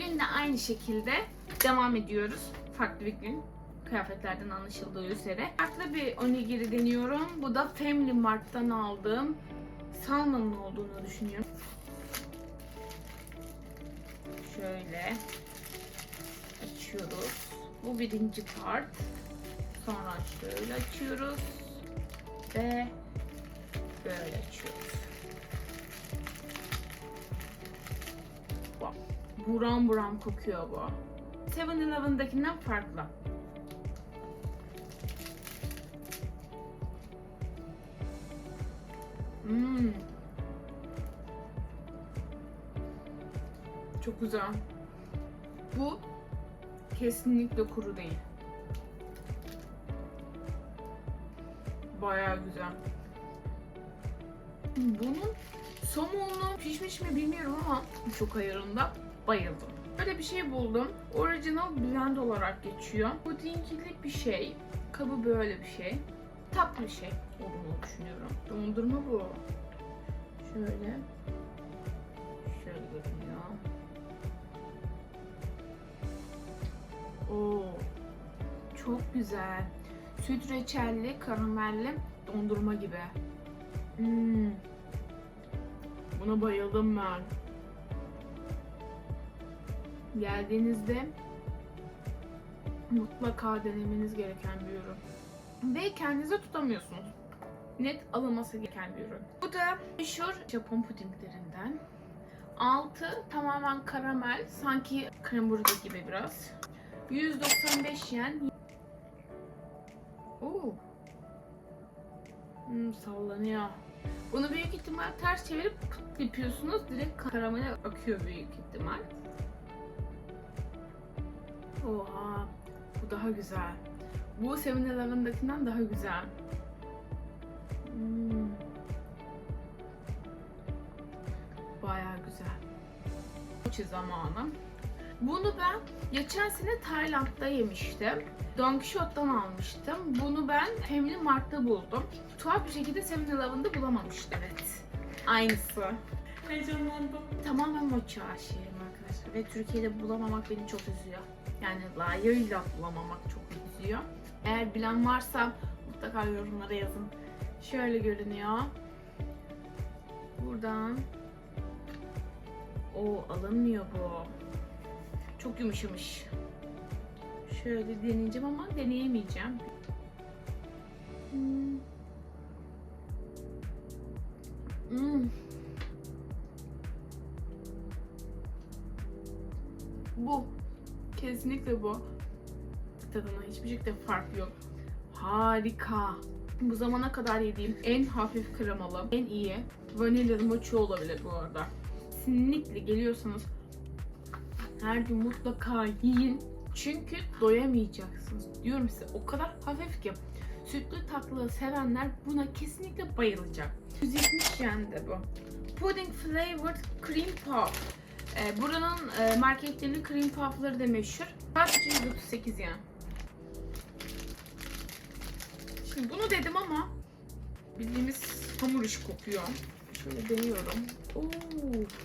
Bugün de aynı şekilde devam ediyoruz. Farklı bir gün. Kıyafetlerden anlaşıldığı üzere. Farklı bir onigiri deniyorum. Bu da Family Mart'tan aldığım salmanın olduğunu düşünüyorum. Şöyle açıyoruz. Bu birinci part. Sonra şöyle açıyoruz. Ve böyle açıyoruz. Buram buram kokuyor bu. 7-Eleven'dakinden farklı. Hmm. Çok güzel. Bu kesinlikle kuru değil. Bayağı güzel. Bunun somonu pişmiş mi bilmiyorum ama çok ayarında bayıldım. Böyle bir şey buldum. Original blend olarak geçiyor. Pudingli bir şey. Kabı böyle bir şey. Tatlı bir şey olduğunu düşünüyorum. Dondurma bu. Şöyle. Şöyle görünüyor. Oo. Çok güzel. Süt reçelli, karamelli dondurma gibi. Hmm. Buna bayıldım ben. Geldiğinizde mutlaka denemeniz gereken bir ürün. Ve kendinize tutamıyorsunuz. Net alınması gereken bir ürün. Bu da meşhur Japon pudinglerinden. Altı tamamen karamel, sanki krem brulee gibi biraz. 195 yen. Oo. Hmm, sallanıyor. Bunu büyük ihtimal ters çevirip yapıyorsunuz. Direkt karamele akıyor büyük ihtimal. Oha. Bu daha güzel. Bu 7-Eleven'dakinden daha güzel. Hmm. Bayağı güzel. Mochi zamanı. Bunu ben geçen sene Tayland'da yemiştim. Don Quixote'dan almıştım. Bunu ben Family Mart'ta buldum. Tuhaf bir şekilde 7-Eleven'da bulamamıştım. Evet. Aynısı. Heyecanlandım. Tamamen mochi aşığıyım arkadaşlar. Ve Türkiye'de bulamamak beni çok üzüyor. Yani layığıyla bulamamak çok üzüyor. Eğer bilen varsa mutlaka yorumlara yazın. Şöyle görünüyor. Buradan. O alınmıyor bu. Çok yumuşamış. Şöyle deneyeceğim ama deneyemeyeceğim. Hmm. Hmm. Bu. Kesinlikle bu. Tadına hiçbir şekilde fark yok. Harika. Bu zamana kadar yediğim en hafif kremalı, en iyi vanilyalı mochi olabilir bu arada. Kesinlikle geliyorsanız her gün mutlaka yiyin. Çünkü doyamayacaksınız. Diyorum size o kadar hafif ki sütlü tatlı sevenler buna kesinlikle bayılacak. 170 yen de bu. Pudding flavored cream puff. Ee, buranın e, marketlerinin cream puffları da meşhur. Sadece 138 yen. Şimdi bunu dedim ama bildiğimiz hamur işi kokuyor. Şöyle deniyorum. Oo,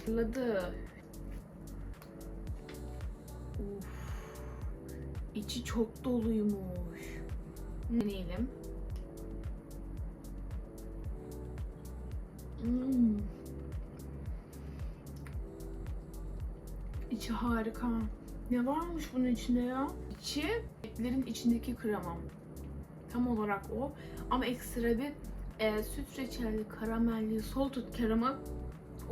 fırladı. Uf. İçi çok doluymuş. Deneyelim. İçi harika. Ne varmış bunun içinde ya? İçi etlerin içindeki krema. Tam olarak o. Ama ekstra bir e, süt reçelli, karamelli, salted caramel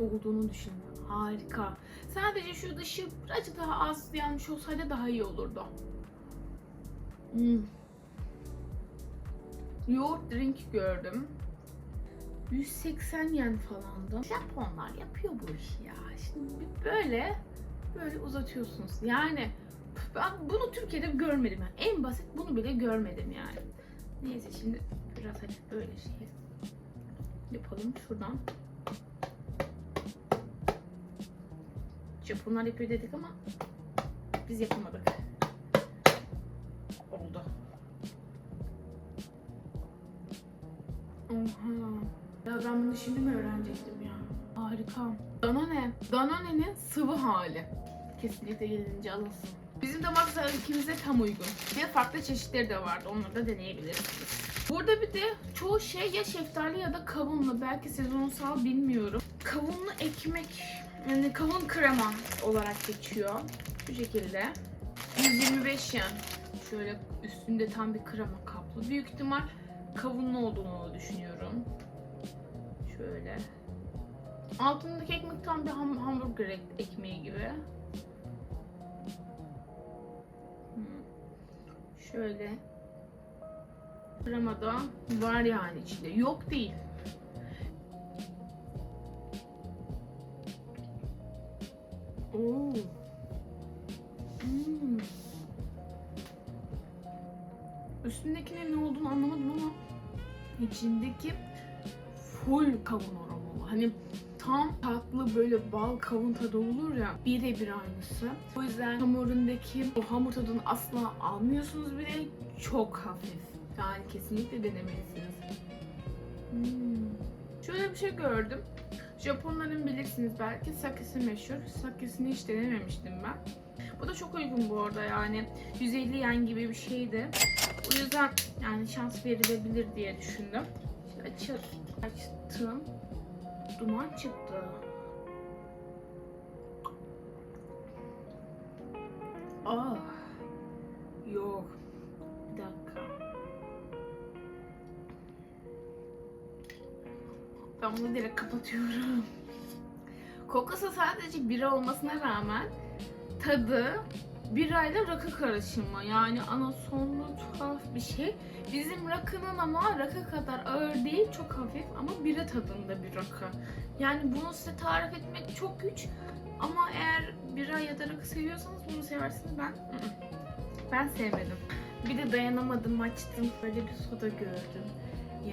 olduğunu düşünün. Harika. Sadece şu dışı birazcık daha az yanmış olsaydı daha iyi olurdu. Hmm. Yoğurt drink gördüm. 180 yen falandı. Japonlar yapıyor bu işi ya. Şimdi böyle böyle uzatıyorsunuz. Yani ben bunu Türkiye'de görmedim. Yani. En basit bunu bile görmedim yani. Neyse şimdi biraz hani böyle şey yapalım şuradan. Japonlar yapıyor dedik ama biz yapamadık. Oldu. Oha. Ya ben bunu şimdi mi öğrenecektim ya? Harika. Danone. Danone'nin sıvı hali. Kesinlikle gelince alınsın. Bizim damak zevkimize tam uygun. Ve farklı çeşitleri de vardı. Onları da deneyebilirsiniz. Burada bir de çoğu şey ya şeftali ya da kavunlu. Belki sezonsal bilmiyorum. Kavunlu ekmek, yani kavun krema olarak geçiyor. Bu şekilde. 125 yen. Şöyle üstünde tam bir krema kaplı. Büyük ihtimal kavunlu olduğunu düşünüyorum. Şöyle. Altındaki ekmek tam bir ham- hamburger ek- ekmeği gibi. Şöyle. Krema da var yani içinde. Yok değil. Oo. Hmm. Üstündekinin ne olduğunu anlamadım ama içindeki full kavun aromalı. Hani tam tatlı böyle bal kavun tadı olur ya birebir aynısı. O yüzden hamurundaki o hamur tadını asla almıyorsunuz bile çok hafif. Yani kesinlikle denemelisiniz. Hmm. Şöyle bir şey gördüm. Japonların bilirsiniz belki sakesi meşhur. Sakesini hiç denememiştim ben. Bu da çok uygun bu arada yani 150 yen gibi bir şeydi. O yüzden yani şans verilebilir diye düşündüm. Şimdi açı, açtım. Duman çıktı. Ah. Yok. Bir dakika. Ben bunu direkt kapatıyorum. Kokusu sadece bira olmasına rağmen tadı birayla rakı karışımı. Yani anasonlu tuhaf bir şey. Bizim rakının ama rakı kadar ağır değil, çok hafif ama bira tadında bir rakı. Yani bunu size tarif etmek çok güç. Ama eğer bira ya da rakı seviyorsanız bunu seversiniz. Ben ben sevmedim. Bir de dayanamadım açtım. Böyle bir soda gördüm.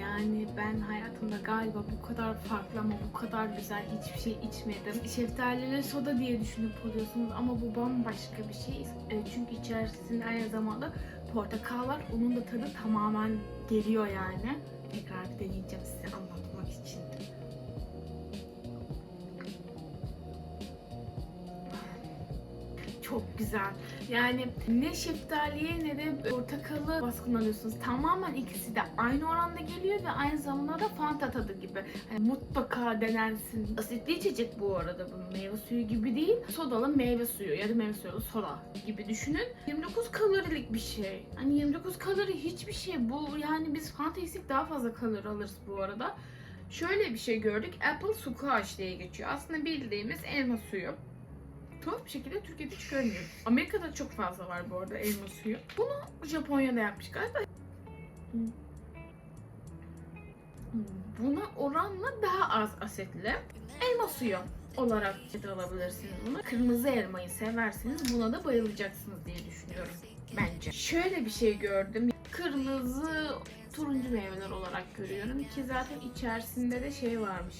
Yani ben hayatımda galiba bu kadar farklı ama bu kadar güzel hiçbir şey içmedim. Şeftalili soda diye düşünüp alıyorsunuz ama bu bambaşka bir şey. E, Çünkü içerisinde aynı zamanda portakal var. Onun da tadı tamamen geliyor yani. Tekrar deneyeceğim size Çok güzel. Yani ne şeftaliye ne de portakalı baskın alıyorsunuz. Tamamen ikisi de aynı oranda geliyor ve aynı zamanda da fanta tadı gibi. Hani mutlaka denensin. Asitli içecek bu arada bu meyve suyu gibi değil. Sodalı meyve suyu ya da meyve suyu soda gibi düşünün. 29 kalorilik bir şey. Hani 29 kalori hiçbir şey. Bu yani biz fanta içsek daha fazla kalori alırız bu arada. Şöyle bir şey gördük. Apple squash diye geçiyor. Aslında bildiğimiz elma suyu. Bir şekilde Türkiye'de hiç görmüyorum. Amerika'da çok fazla var bu arada elma suyu. Bunu Japonya'da yapmış galiba. Buna oranla daha az asetli elma suyu olarak alabilirsiniz bunu. Kırmızı elmayı severseniz buna da bayılacaksınız diye düşünüyorum bence. Şöyle bir şey gördüm. Kırmızı turuncu meyveler olarak görüyorum ki zaten içerisinde de şey varmış.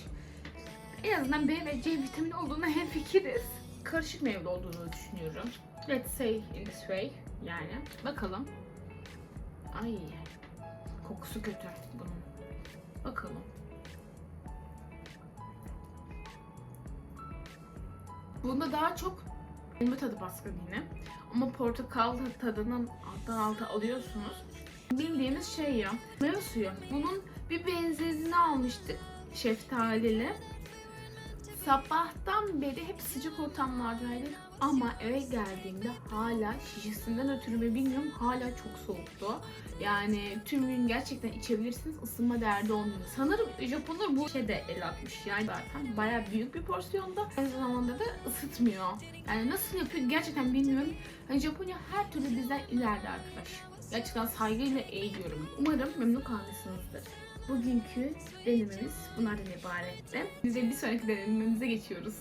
En azından B ve C vitamini olduğuna hemfikiriz karışık meyve olduğunu düşünüyorum. Let's say in this way yani. Bakalım. Ay. Kokusu kötü bunun. Bakalım. Bunda daha çok elma tadı baskın yine. Ama portakal tadının alttan alta alıyorsunuz. Bildiğimiz şey ya. Meyve suyu. Bunun bir benzerini almıştık. Şeftalili. Sabahtan beri hep sıcak ortamlardaydık ama eve geldiğimde hala şişesinden ötürü mü bilmiyorum hala çok soğuktu. Yani tüm gün gerçekten içebilirsiniz ısınma derdi olmuyor. Sanırım Japonlar bu şey de el atmış yani zaten baya büyük bir porsiyonda aynı zamanda da ısıtmıyor. Yani nasıl yapıyor gerçekten bilmiyorum. Hani Japonya her türlü bizden ileride arkadaş. Gerçekten saygıyla eğiliyorum. Umarım memnun kalmışsınızdır. Bugünkü denememiz bunlardan ibaretti. Biz de bir sonraki denememize geçiyoruz.